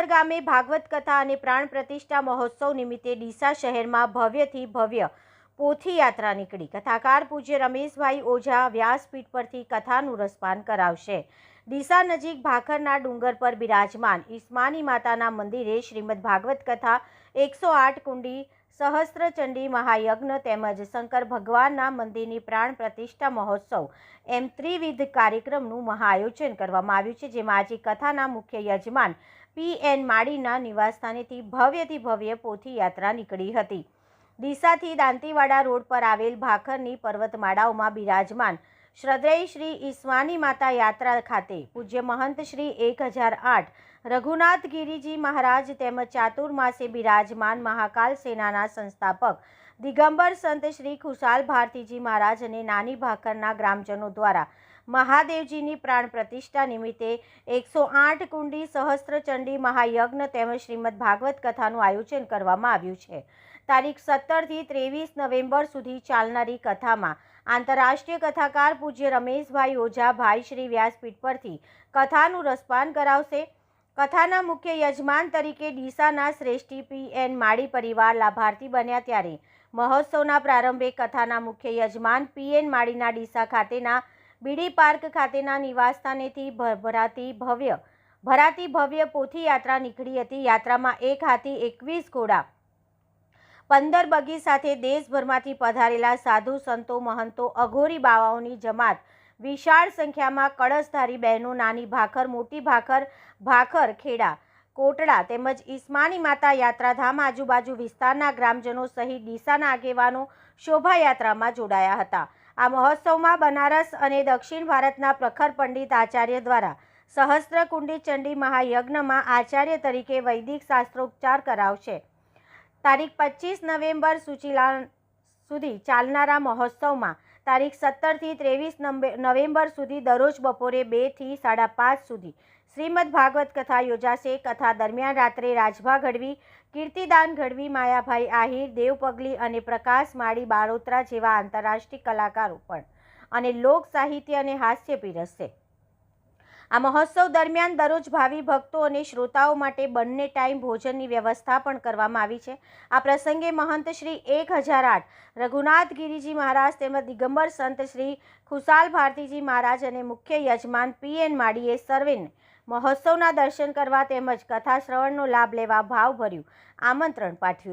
ભાખર ગામે ભાગવત કથા અને પ્રાણ પ્રતિષ્ઠા મહોત્સવ નિમિત્તે ડીસા શહેરમાં ભવ્યથી ભવ્ય પોથી યાત્રા નીકળી. કથાકાર પૂજ્ય રમેશભાઈ ઓઝા વ્યાસપીઠ પરથી કથાનું રસપાન કરાવશે. ડીસા નજીક ભાખરના ડુંગર પર બિરાજમાન ઈસ્માની માતાના મંદિરે શ્રીમદ ભાગવત કથા એકસો આઠ કુંડી સહસ્ત્રચંડી મહાયજ્ઞ તેમજ શંકર ભગવાનના મંદિરની પ્રાણ પ્રતિષ્ઠા મહોત્સવ એમ ત્રિવિધ કાર્યક્રમનું મહાઆયોજન કરવામાં આવ્યું છે, જેમાં આજે કથાના મુખ્ય યજમાન પી એન માળીના નિવાસસ્થાનેથી ભવ્યથી ભવ્ય પોથી યાત્રા નીકળી હતી. ડીસાથી દાંતીવાડા રોડ પર આવેલ ભાખરની પર્વતમાળાઓમાં બિરાજમાન શ્રદ્ધેય શ્રી ઈસ્વાની માતા યાત્રા ખાતે પૂજ્ય મહંત શ્રી એક હજાર આઠ, રઘુનાથ ગિરિજી મહારાજ તેમજ ચાતુર્માસે બિરાજમાન મહાકાલ સેનાના સંસ્થાપક, દિગંબર સંત શ્રી ખુશાલ ભારતીજી મહારાજ અને નાની ભાખરના ગ્રામજનો દ્વારા મહાદેવજીની પ્રાણ પ્રતિષ્ઠા નિમિત્તે એકસો આઠ કુંડી સહસ્ત્રચંડી મહાયજ્ઞ તેમજ શ્રીમદ ભાગવત કથાનું આયોજન કરવામાં આવ્યું છે. તારીખ સત્તરથી ત્રેવીસ નવેમ્બર સુધી ચાલનારી કથામાં આંતરરાષ્ટ્રીય કથાકાર પૂજ્ય રમેશભાઈ ઓઝા ભાઈ શ્રી વ્યાસપીઠ પરથી કથાનું રસપાન કરાવશે. કથાના મુખ્ય યજમાન તરીકે ડીસાના શ્રેષ્ઠી પી એન માળી પરિવાર લાભાર્થી બન્યા ત્યારે મહોત્સવના પ્રારંભે કથાના મુખ્ય યજમાન પી એન માળીના ડીસા ખાતેના બીડી પાર્ક ખાતેના નિવાસસ્થાનેથી ભરાતી ભવ્ય ભરાતી ભવ્ય પોથી યાત્રા નીકળી હતી. યાત્રામાં એક હાથી એકવીસ ઘોડા પંદર બગી સાથે દેશભરમાંથી પધારેલા સાધુ સંતો, મહંતો, અઘોરી બાવાઓની જમાત. વિશાળ સંખ્યામાં કળશધારી બહેનો, નાની ભાખર, મોટી ભાખર ભાખર ખેડા, કોટડા તેમજ ઈસ્માની માતા યાત્રાધામ આજુબાજુ વિસ્તારના ગ્રામજનો સહિત ડીસાના આગેવાનો શોભાયાત્રામાં જોડાયા હતા. આ મહોત્સવમાં બનારસ અને દક્ષિણ ભારતના પ્રખર પંડિત આચાર્ય દ્વારા સહસ્ત્રકુંડી ચંડી મહાયજ્ઞમાં આચાર્ય તરીકે વૈદિક શાસ્ત્રોપચાર કરાવશે. તારીખ પચીસ નવેમ્બર સુચિલા સુધી ચાલનારા મહોત્સવમાં તારીખ સત્તરથી ત્રેવીસ નવેમ્બર સુધી દરરોજ બપોરે બેથી સાડા પાંચ સુધી શ્રીમદ ભાગવત કથા યોજાશે. કથા દરમિયાન રાત્રે રાજભા ઘડવી, કીર્તિદાન ઘડવી, માયાભાઈ આહિર દેવપગલી અને પ્રકાશ માળી બાળોત્રા જેવા આંતરરાષ્ટ્રીય કલાકારો પણ અને લોક સાહિત્ય અને હાસ્ય પીરસશે આ મહોત્સવ દરમિયાન દરરોજ ભાવિ ભક્તો અને શ્રોતાઓ માટે બંને ટાઈમ ભોજનની વ્યવસ્થા પણ કરવામાં આવી છે. આ પ્રસંગે મહંત શ્રી એક હજાર આઠ, રઘુનાથ ગિરિજી મહારાજ તેમજ દિગંબર સંત શ્રી ખુશાલ ભારતીજી મહારાજ અને મુખ્ય યજમાન પી એન માળીએ સર્વેને મહોત્સવના દર્શન કરવા તેમજ કથા શ્રવણનો લાભ લેવા ભાવભર્યું આમંત્રણ પાઠવ્યું